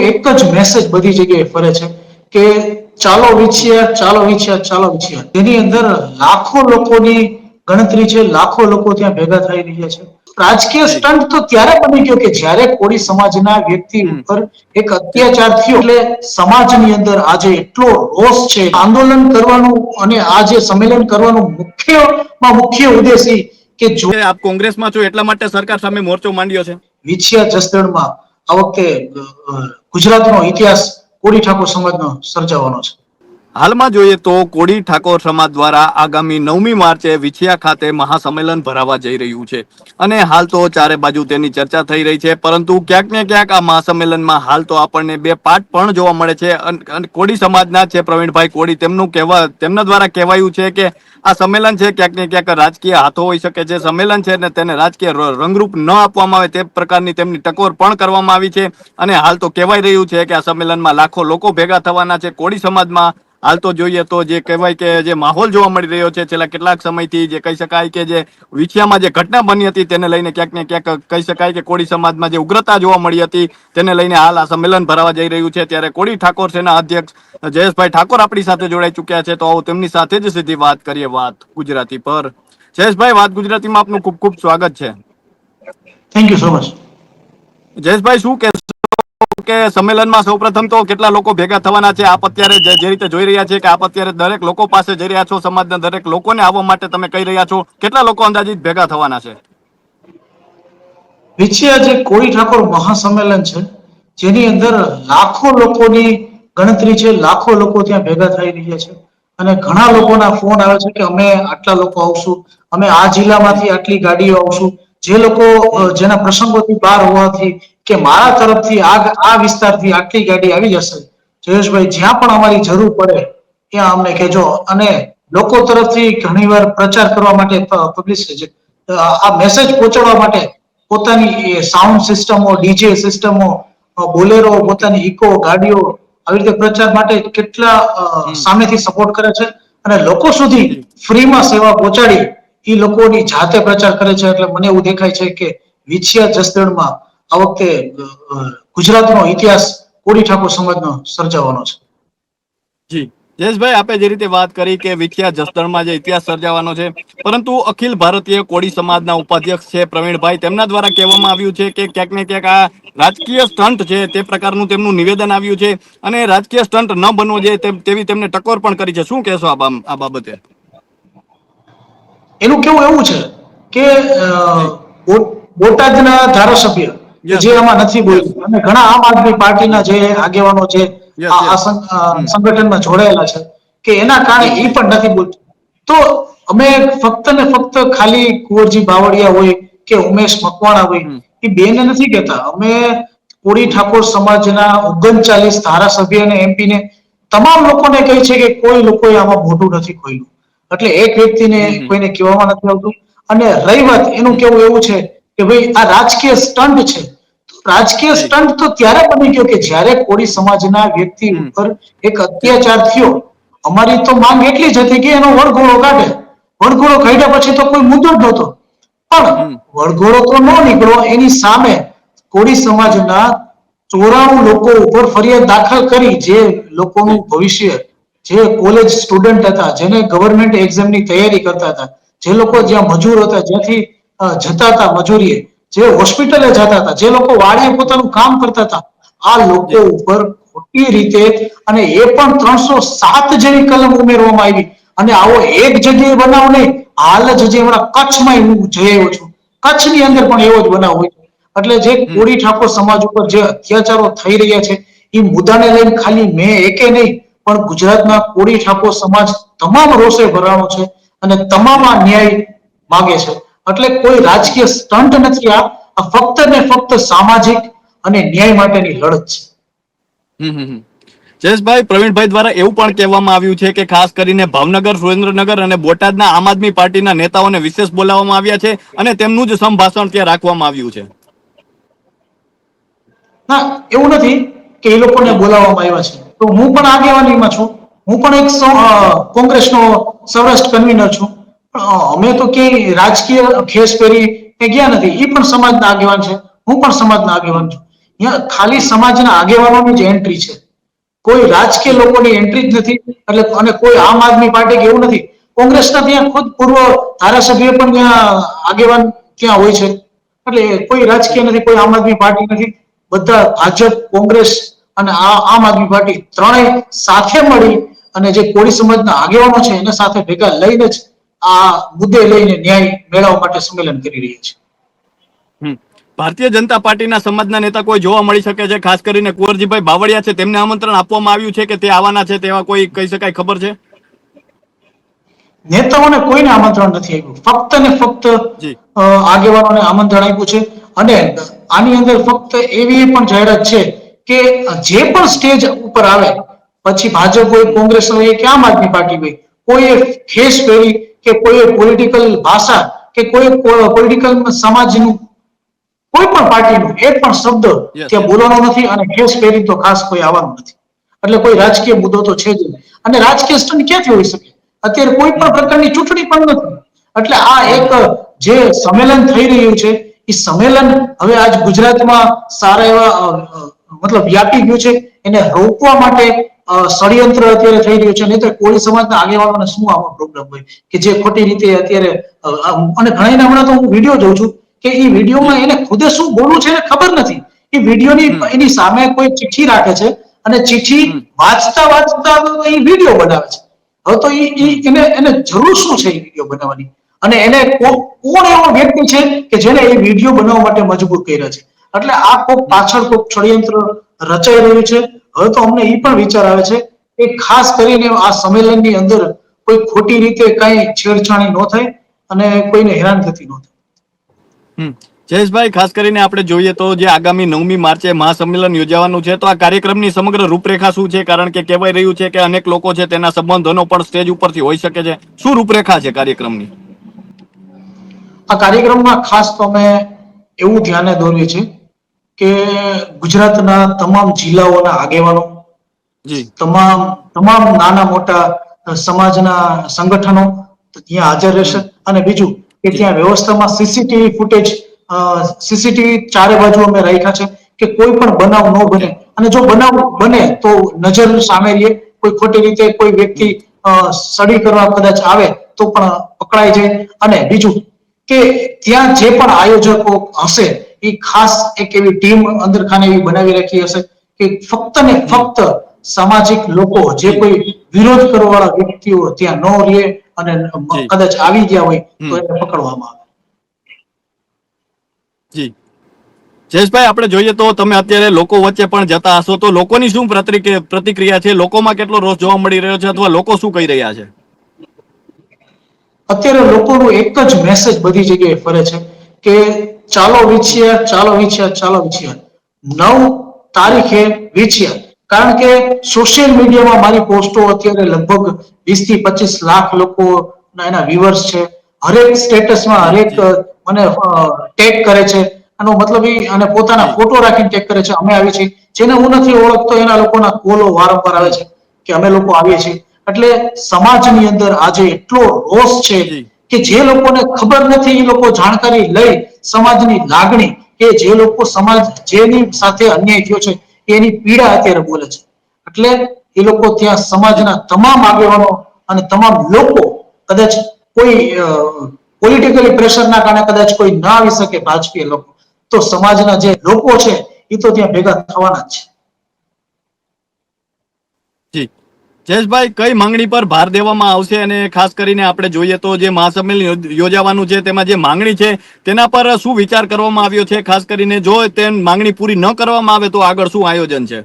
એક જ મેસેજ બધી જગ્યાએ ફરે છે કે ચાલો વિછયા ચાલો વિછયા ચાલો વિછયા તેની અંદર લાખો લોકોની ગણતરી છે લાખો લોકો ત્યાં ભેગા થઈ રહ્યા છે. રાજકીય સ્ટન્ટ તો ત્યારે બની ગયો કે જ્યારે કોળી સમાજના વ્યક્તિ ઉપર એક અત્યાચાર થયો એટલે સમાજની અંદર આજે એટલો રોષ છે. આંદોલન કરવાનું અને આ જે સંમેલન કરવાનું મુખ્યમાં મુખ્ય ઉદ્દેશી કે જો આપ કોંગ્રેસમાં છો એટલા માટે સરકાર સામે મોરચો માંડ્યો છે. વિછિયા જસદણમાં આ વખતે ગુજરાતનો ઇતિહાસ કોળી ઠાકોર સમાજનો સર્જાવાનો છે. હાલમાં જોઈએ તો કોડી ઠાકોર સમાજ દ્વારા આગામી નવમી માર્ચે વિછિયા ખાતે મહાસંમેલન ભરાવા જઈ રહ્યું છે. અને હાલ તો ચારે બાજુ તેની ચર્ચા થઈ રહી છે, પરંતુ ક્યાંક ને ક્યાંક આ મહાસંમેલનમાં હાલ તો આપણને બે પાર્ટ પણ જોવા મળે છે. કોડી અને સમાજના છે પ્રવીણભાઈ કોડી, તેમનું કહેવા, તેમના દ્વારા કહેવાયું છે કે આ સંમેલન છે, ક્યાંક ને ક્યાંક રાજકીય હાથો હોઈ શકે છે. સંમેલન છે ને તેને રાજકીય રંગરૂપ ન આપવામાં આવે તે પ્રકારની તેમની ટકોર પણ કરવામાં આવી છે. અને હાલ તો કહેવાય રહ્યું છે કે આ સંમેલનમાં લાખો લોકો ભેગા થવાના છે. કોડી સમાજમાં હાલ તો જોઈએ તો જે કહેવાય કે જે માહોલ જોવા મળી રહ્યો છે છેલ્લા કેટલાક સમયથી જે કહી શકાય કે જે વિછિયામાં જે ઘટના બની હતી તેને લઈને ક્યાંક ને ક્યાંક કહી શકાય કે કોળી સમાજમાં જે ઉગ્રતા જોવા મળી હતી તેને લઈને હાલ આ સંમેલન ભરાવા જઈ રહ્યું છે. ત્યારે કોળી ઠાકોર સેના અધ્યક્ષ જયેશભાઈ ઠાકોર આપણી સાથે જોડાઈ ચુક્યા છે. તો આવો તેમની સાથે જ સીધી વાત કરીએ વાત ગુજરાતી પર. જયેશભાઈ વાત ગુજરાતીમાં આપનું ખૂબ ખૂબ સ્વાગત છે. થેન્ક યુ સો મચ જયેશભાઈ શું કહેશો? કે સંમેલનમાં સૌપ્રથમ તો કેટલા લોકો ભેગા થવાના છે? આપ અત્યારે જે રીતે જોઈ રહ્યા છે કે આપ અત્યારે દરેક લોકો પાસે જઈ રહ્યા છો, સમાજના દરેક લોકોને આવવા માટે તમે કહી રહ્યા છો. કેટલા લોકો અંદાજિત ભેગા થવાના છે? નીચે જે કોળી ઠાકોર મહાસંમેલન છે, જેની અંદર લાખો લોકોની ગણતરી છે, લાખો લોકો ત્યાં ભેગા થઈ રહ્યા છે. અને ઘણા લોકોના ફોન આવે છે કે અમે આટલા લોકો આવશું, અમે આ જિલ્લામાંથી આટલી ગાડીઓ આવશું. જે લોકો જેના પ્રસંગોથી બહાર હોવાથી કે મારા તરફથી આ આ વિસ્તારથી આટલી ગાડી આવી જશે. જયેશભાઈ જ્યાં પણ અમારી જરૂર પડે ત્યાં અમને કહેજો. અને લોકો તરફથી ઘણીવાર પ્રચાર કરવા માટે પબ્લિસિટી આ મેસેજ પહોંચાડવા માટે પોતાની સાઉન્ડ સિસ્ટમો ડીજે સિસ્ટમો બોલેરો પોતાની ઇકો ગાડીઓ આવી રીતે પ્રચાર માટે કેટલા સામેથી સપોર્ટ કરે છે. અને લોકો સુધી ફ્રીમાં સેવા પહોંચાડી એ લોકોની જાતે પ્રચાર કરે છે. એટલે મને એવું દેખાય છે કે વિછિયા જસદણમાં આ વખતે ગુજરાતનો ઇતિહાસ કોળી ઠાકોર સમાજનો સર્જાવાનો છે. જી. જયેશભાઈ આપે જે રીતે વાત કરી કે વિખ્યાત જસદણમાં જે ઇતિહાસ સર્જાવાનો છે પરંતુ અખિલ ભારતીય કોળી સમાજના ઉપાધ્યક્ષ છે પ્રવીણભાઈ તેમના દ્વારા કહેવામાં આવ્યું છે કે ક્યાંક ને ક્યાંક આ રાજકીય સ્ટન્ટ છે તે પ્રકારનું તેમનું નિવેદન આવ્યું છે અને રાજકીય સ્ટન્ટ ન બનવો જોઈએ તેવી તેમને ટકોર પણ કરી છે. શું કહેશો આ આ બાબતે? એનું કેવું એવું છે કે બોટાદના ધારાસભ્ય. જે આમાં નથી બોલ્યું. અને ઘણા આમ આદમી પાર્ટીના જે આગેવાનો છે આ સંગઠનમાં જોડાયેલા છે કે એના કારણે એ પણ નથી બોલતું તો અમે ફક્ત ને ફક્ત ખાલી કુંવરજી બાવળિયા હોય કે ઉમેશ મકવાણા હોય એ બેને નથી કહેતા. અમે કોળી ઠાકોર સમાજના ઓગણચાલીસ ધારાસભ્ય અને એમપી ને તમામ લોકોને કહે છે કે કોઈ લોકોએ આમાં મોટું નથી ખોલ્યું. એટલે એક વ્યક્તિને કોઈને કહેવામાં નથી આવતું. અને રહી વાત એનું કેવું એવું છે કે ભાઈ આ રાજકીય સ્ટન્ટ છે. રાજકીય સ્ટન્ટ તો ત્યારે બની ગયો કે જ્યારે કોળી સમાજના વ્યક્તિ ઉપર એક અત્યાચાર થયો અમારી તો માંગ એટલી જ હતી કે એનો વળઘોડો કાઢે. વળઘોડો કાઢ્યા પછી તો કોઈ મુદ્દો જ નહોતો. પણ વળઘોડો તો ન નીકળો એની સામે કોળી સમાજના ચોરાણું લોકો ઉપર ફરિયાદ દાખલ કરી જે લોકોનું ભવિષ્ય જે કોલેજ સ્ટુડન્ટ હતા જેને ગવર્મેન્ટ એક્ઝામની તૈયારી કરતા હતા જે લોકો જ્યાં મજૂર હતા જ્યાંથી જતા હતા મજૂરીએ. જે હોસ્પિટલે જતા હતા. જે લોકો વાડીએ પોતાનું કામ કરતા હતા. આ લોકો ઉપર ખોટી રીતે અને એ પણ ત્રણસો સાત જેવી કલમ ઉમેરવામાં આવી. અને આવો એક જગ્યાએ બનાવ નહીં હાલ જ જે હમણાં કચ્છમાં હું જઈ આવ્યો છું. કચ્છની અંદર પણ એવો જ બનાવ હોય એટલે જે કોળી ઠાકોર સમાજ ઉપર જે અત્યાચારો થઈ રહ્યા છે એ મુદ્દાને લઈને ખાલી મેં એકે નહીં પણ ગુજરાતના કોળી ઠાકોર સમાજ તમામ રોષે ભરાણો છે અને તમામ આ ન્યાય માગે છે. એટલે કોઈ રાજકીય સ્ટન્ટ નથી આ આ ફક્ત ને ફક્ત સામાજિક અને ન્યાય માટેની લડત છે. જયેશભાઈ પ્રવીણભાઈ દ્વારા એવું પણ કહેવામાં આવ્યું છે કે ખાસ કરીને ભાવનગર સુરેન્દ્રનગર અને બોટાદના આમ આદમી પાર્ટીના નેતાઓને વિશેષ બોલાવવામાં આવ્યા છે અને તેમનું જ સંભાષણ ત્યાં રાખવામાં આવ્યું છે. ના એવું નથી કે એ લોકોને બોલાવવામાં આવ્યા છે. તો હું પણ આગેવાનીમાં છું. હું પણ એક કોંગ્રેસનો સૌરાષ્ટ્ર કન્વીનર છું. અમે તો ક્યાંય રાજકીય ખેસ પહેરી કે ગયા નથી. એ પણ સમાજના આગેવાન છે. હું પણ સમાજના આગેવાન છું. અહીંયા ખાલી સમાજના આગેવાનોની જ એન્ટ્રી છે. કોઈ રાજકીય લોકોની એન્ટ્રી જ નથી એટલે અને કોઈ આમ આદમી પાર્ટી એવું નથી. કોંગ્રેસના ત્યાં ખુદ પૂર્વ ધારાસભ્ય પણ ત્યાં આગેવાન ત્યાં હોય છે. એટલે કોઈ રાજકીય નથી, કોઈ આમ આદમી પાર્ટી નથી. બધા ભાજપ, કોંગ્રેસ અને આ આમ આદમી પાર્ટી ત્રણેય સાથે મળી અને જે કોળી સમાજના આગેવાનો છે, એને સાથે ભેગા લઈને જ આ મુદ્દે લઈને ન્યાય મેળવવા માટે સંમેલન કરી રહ્યા છે. ભારતીય જનતા પાર્ટીના સમાજના નેતા કોઈ જોવા મળી શકે છે? ખાસ કરીને કુંવરજીભાઈ બાવળિયા છે. તેમને આમંત્રણ આપવામાં આવ્યું છે કે તે આવવાના છે તેવા કોઈ કહી શકાય ખબર છે? નેતાઓને કોઈને આમંત્રણ નથી આપ્યું. ફક્ત ને ફક્ત. આગેવાનોને આમંત્રણ આપ્યું છે. અને આની અંદર ફક્ત એવી પણ જાહેરાત છે કે જે પણ સ્ટેજ ઉપર આવે પછી ભાજપ હોય કોંગ્રેસ હોય કે આમ આદમી પાર્ટી હોય કોઈએ ફેસ પહેરી કે કોઈ પોલિટિકલ ભાષા કે કોઈ પોલિટિકલ સમાજનું કોઈ પણ પાર્ટીનું એક પણ શબ્દ ત્યાં બોલવાનો નથી અને કેસ પહેરી તો ખાસ કોઈ આવવાનું નથી. એટલે કોઈ રાજકીય મુદ્દો તો છે જ અને રાજકીય સ્ટન્ટ ક્યાંથી હોઈ શકે? અત્યારે કોઈ પણ પ્રકારની ચૂંટણી પણ નથી. એટલે આ એક જે સંમેલન થઈ રહ્યું છે એ સંમેલન હવે આજ ગુજરાતમાં સારા એવા મતલબ વ્યાપી ગયું છે. એને રોકવા માટે ષડયંત્ર અત્યારે થઈ રહ્યું છે. નહીં તો કોળી સમાજના આગેવાનોને શું આમાં પ્રોબ્લેમ હોય? કે જે ખોટી રીતે અત્યારે અને ઘણા હમણાં તો હું વીડિયો જોઉં છું કે એ વિડીયોમાં એને ખુદે શું બોલવું છે એને ખબર નથી. એ વિડીયોની એની સામે કોઈ ચિઠ્ઠી રાખે છે અને ચિઠ્ઠી વાંચતા વાંચતા એ વીડિયો બનાવે છે. હવે તો એને એને જરૂર શું છે એ વીડિયો બનાવવાની? અને એને કોણ એવો વ્યક્તિ છે કે જેને એ વીડિયો બનાવવા માટે મજબૂર કર્યા છે? એટલે આ કોક પાછળ કોક ષડયંત્ર રચાઈ રહ્યું છે. હવે તો અમને એ પણ વિચાર આવે છે કે ખાસ કરીને આ સંમેલનની અંદર કોઈ ખોટી રીતે કઈ છેડછાણી ન થાય અને કોઈને હેરાનગતિ ન થાય. જયેશભાઈ ખાસ કરીને આપણે જોઈએ તો જે આગામી નવમી માર્ચે મહાસંમેલન યોજાવાનું છે તો આ કાર્યક્રમની સમગ્ર રૂપરેખા શું છે? કારણ કે કહેવાય રહ્યું છે કે અનેક લોકો છે તેના સંબંધોનો પણ સ્ટેજ ઉપરથી હોઈ શકે છે. શું રૂપરેખા છે કાર્યક્રમની? આ કાર્યક્રમમાં ખાસ તો અમે એવું ધ્યાને દોરીએ છીએ કે ગુજરાતના તમામ જિલ્લાઓના આગેવાનો તમામ તમામ નાના મોટા સમાજના સંગઠનો ત્યાં હાજર રહેશે. અને બીજું કે ત્યાં વ્યવસ્થામાં સીસીટીવી ફૂટેજ સીસીટીવી ચારે બાજુ અમે રાખ્યા છે કે કોઈ પણ બનાવ ન બને. અને જો બનાવ બને તો નજર સામે રહીએ. કોઈ ખોટી રીતે કોઈ વ્યક્તિ સડી કરવા કદાચ આવે તો પણ પકડાઈ જાય. અને બીજું કે ત્યાં જે પણ આયોજકો હશે એ ખાસ એક એવી ટીમ અંદર ખાને એવી બનાવી રાખી હશે કે ફક્ત ને ફક્ત સામાજિક લોકો જે કોઈ વિરોધ કરવા વાળા વ્યક્તિઓ ત્યાં ન રહે અને કદાચ આવી ગયા હોય તો એને પકડવામાં આવે. જી. જયેશભાઈ આપણે જોઈએ તો તમે અત્યારે લોકો વચ્ચે પણ જતા હશો તો લોકોની શું પ્રતિક્રિયા છે? લોકોમાં કેટલો રોષ જોવા મળી રહ્યો છે અથવા લોકો શું કહી રહ્યા છે? અત્યારે લોકોનો એક જ મેસેજ બધી જગ્યાએ ફરે છે કે ચાલો વિછિયા ચાલો વિછિયા ચાલો વિછિયા. નવ તારીખે વિછિયા. કારણ કે સોશિયલ મીડિયામાં મારી પોસ્ટો અત્યારે લગભગ વીસથી પચીસ લાખ લોકો એના વ્યુઅર્સ છે. હરેક સ્ટેટસમાં હરેક મને ટેગ કરે છે. આનો મતલબ એ અને પોતાના ફોટો રાખીને ટેગ કરે છે. અમે આવી છીએ. જેને હું નથી ઓળખતો એના લોકોના કોલો વારંવાર આવે છે કે અમે લોકો આવીએ છીએ. એટલે સમાજની અંદર આજે એટલો રોષ છે કે જે લોકોને ખબર નથી એ લોકો જાણકારી લઈ સમાજની લાગણી કે જે લોકો સમાજ જેની સાથે અન્યાય થયો છે એની પીડા અત્યારે બોલે છે. એટલે એ લોકો ત્યાં સમાજના તમામ આગેવાનો અને તમામ લોકો કદાચ કોઈ પોલિટિકલી પ્રેશરના કારણે કદાચ કોઈ ના આવી શકે રાજકીય લોકો. તો સમાજના જે લોકો છે એ તો ત્યાં ભેગા થવાના જ છે જી જયેશભાઈ, કઈ માંગણી પર ભાર દેવામાં આવશે અને ખાસ કરીને આપણે જોઈએ તો જે મહાસંમેલન યોજાવાનું છે, તેમાં જે માંગણી છે, તેના પર શું વિચાર કરવામાં આવ્યો છે? ખાસ કરીને જો તે માંગણી પૂરી ન કરવામાં આવે તો આગળ શું આયોજન છે?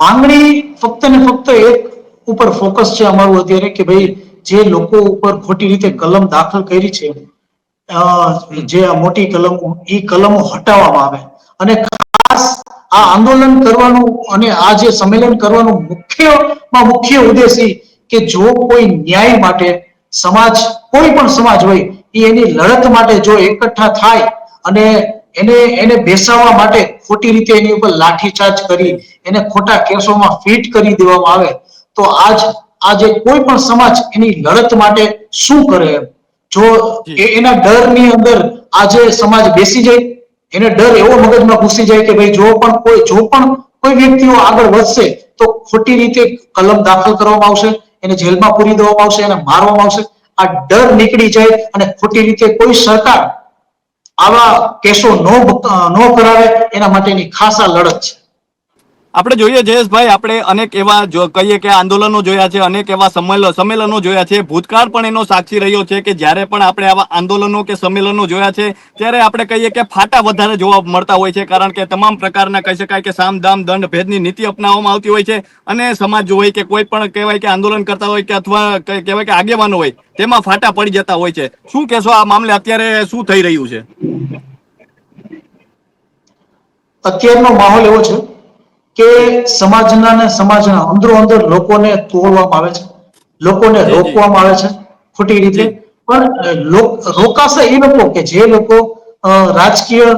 માંગણી ફક્ત ને ફક્ત એક ઉપર ફોકસ છે અમારું અત્યારે કે ભાઈ જે લોકો ઉપર ખોટી રીતે કલમ દાખલ કરી છે જે મોટી કલમો એ કલમો હટાવવામાં આવે. અને આ આંદોલન કરવાનું અને આ જે સંમેલન કરવાનું મુખ્યમાં મુખ્ય ઉદ્દેશ કે જો કોઈ ન્યાય માટે સમાજ કોઈ પણ સમાજ હોય એ એની લડત માટે જો એકઠા થાય અને એને એને બેસાડવા માટે ખોટી રીતે એની ઉપર લાઠીચાર્જ કરી એને ખોટા કેસોમાં ફિટ કરી દેવામાં આવે તો આજ આજે કોઈ પણ સમાજ એની લડત માટે શું કરે એમ? જો એના ડરની અંદર આજે સમાજ બેસી જાય એને ડર એવો મગજમાં ઘૂસી જાય કે ભાઈ જો પણ કોઈ જો પણ કોઈ વ્યક્તિઓ આગળ વધશે, તો ખોટી રીતે કલમ દાખલ કરવામાં આવશે, એને જેલમાં પૂરી દેવામાં આવશે, એને મારવામાં આવશે. આ ડર નીકળી જાય અને ખોટી રીતે કોઈ સરકાર આવા કેસો નો નો કરાવે, એના માટેની ખાસ લડત છે. આપણે જોઈએ, જયેશભાઈ, આપણે અનેક એવા જો કહીએ કે આંદોલનો જોયા છે, અનેક એવા સંમેલ- સંમેલનો જોયા છે. ભૂતકાળ પણ એનો સાક્ષી રહ્યો છે કે જ્યારે પણ આપણે આવા આંદોલનો કે સંમેલનો જોયા છે, ત્યારે આપણે કહીએ કે ફાટા વધારે જોવા મળતા હોય છે, કારણ કે તમામ પ્રકારના કહી શકાય કે સામ, દામ, દંડ, ભેદની નીતિ અપનાવવામાં આવતી હોય છે. અને સમાજ હોય કે કોઈ પણ કહેવાય કે આંદોલન કરતા હોય કે અથવા કહેવાય કે આગેવાનો હોય, તેમાં ફાટા પડી જતા હોય છે. શું કહેશો આ મામલે? અત્યારે શું થઈ રહ્યું છે? અત્યારનો માહોલ એવો છે કે સમાજના ને સમાજના અંદરો અંદર લોકોને તોડવામાં આવે છે. લોકોને. રોકવામાં આવે છે ખોટી રીતે. પણ રોકાશે એ લોકો કે જે લોકો રાજકીય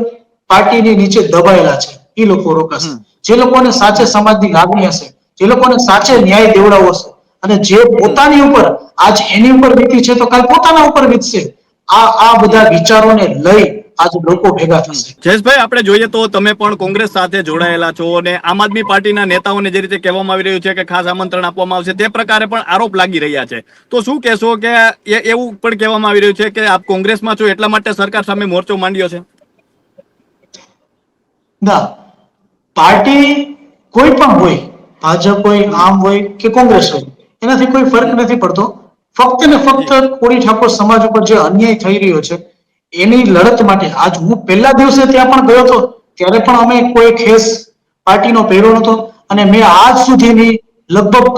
પાર્ટીની નીચે દબાયેલા છે એ લોકો રોકાશે. જે લોકોને સાચે સમાજની લાગણી હશે જે લોકોને સાચે ન્યાય દેવડાવો હશે અને જે પોતાની ઉપર આજ એની ઉપર વીતી છે તો કાલ પોતાના ઉપર વીતશે. આ આ બધા વિચારોને લઈ આજ લોકો ભેગા થશે. જયેશભાઈ આપણે જોઈએ તો તમે પણ કોંગ્રેસ સાથે જોડાયેલા છો અને આમ આદમી પાર્ટીના નેતાઓને જે રીતે કહેવામાં આવી રહ્યું છે કે ખાસ આમંત્રણ આપવામાં આવશે તે પ્રકારે પણ આરોપ લાગી રહ્યા છે. તો શું કહેશો કે એવું પણ કહેવામાં આવી રહ્યું છે કે આપ કોંગ્રેસમાં છો એટલા માટે સરકાર સામે મોરચો માંડ્યો છે? ના. પાર્ટી કોઈ પણ હોય ભાજપ હોય આમ હોય કે કોંગ્રેસ હોય એનાથી કોઈ ફરક નથી પડતો. ફક્ત ને ફક્ત કોળી ઠાકોર સમાજ ઉપર જે અન્યાય થઈ રહ્યો છે એની લડત માટે આજ હું પહેલા દિવસે ત્યાં પણ ગયો હતો ત્યારે પણ અમે કોઈ ખેસ પાર્ટીનો પહેર્યો નતો અને મેં આજ સુધીની લગભગ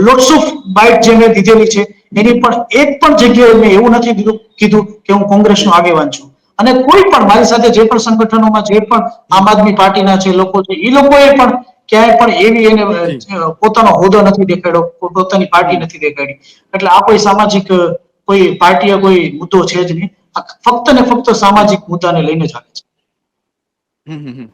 લોટ્સ ઓફ બાઇટ જે મેં દીધેલી છે એની પણ એક પણ જગ્યાએ મેં એવું નથી કીધું કીધું કે હું કોંગ્રેસનો આગેવાન છું. અને કોઈ પણ મારી સાથે જે પણ સંગઠનોમાં જે પણ આમ આદમી પાર્ટીના છે લોકો છે એ લોકોએ પણ ક્યાંય પણ એવી એને પોતાનો હોદ્દો નથી દેખાડ્યો પોતાની પાર્ટી નથી દેખાડી. એટલે આ કોઈ સામાજિક કોઈ પાર્ટીએ કોઈ મુદ્દો છે જ નહીં. ફક્ત ને ફક્ત સામાજિક મુદ્દાને લઈને આવે છે હમ હમ.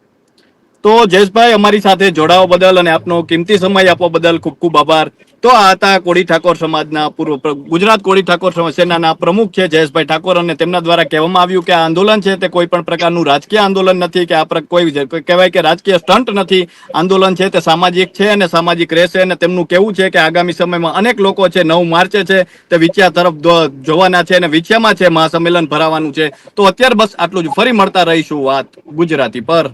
તો જયેશભાઈ, અમારી સાથે જોડાવા બદલ અને આપનો કિંમતી સમય આપવા બદલ ખૂબ ખૂબ આભાર. તો આ હતા કોળી ઠાકોર સમાજના પૂર્વ ગુજરાત કોળી ઠાકોર સેનાના પ્રમુખ છે જયેશભાઈ ઠાકોર અને તેમના દ્વારા કહેવામાં આવ્યું કે આ આંદોલન છે તે કોઈ પણ પ્રકારનું રાજકીય આંદોલન નથી કે આ કોઈ કહેવાય કે રાજકીય સ્ટન્ટ નથી. આંદોલન છે તે સામાજિક છે અને સામાજિક રહેશે અને તેમનું કેવું છે કે આગામી સમયમાં અનેક લોકો છે નવ માર્ચે છે તે વિછિયા તરફ જોવાના છે અને વિછિયામાં છે મહાસંમેલન ભરાવાનું છે. તો અત્યારે બસ આટલું જ. ફરી મળતા રહીશું વાત ગુજરાતી પર.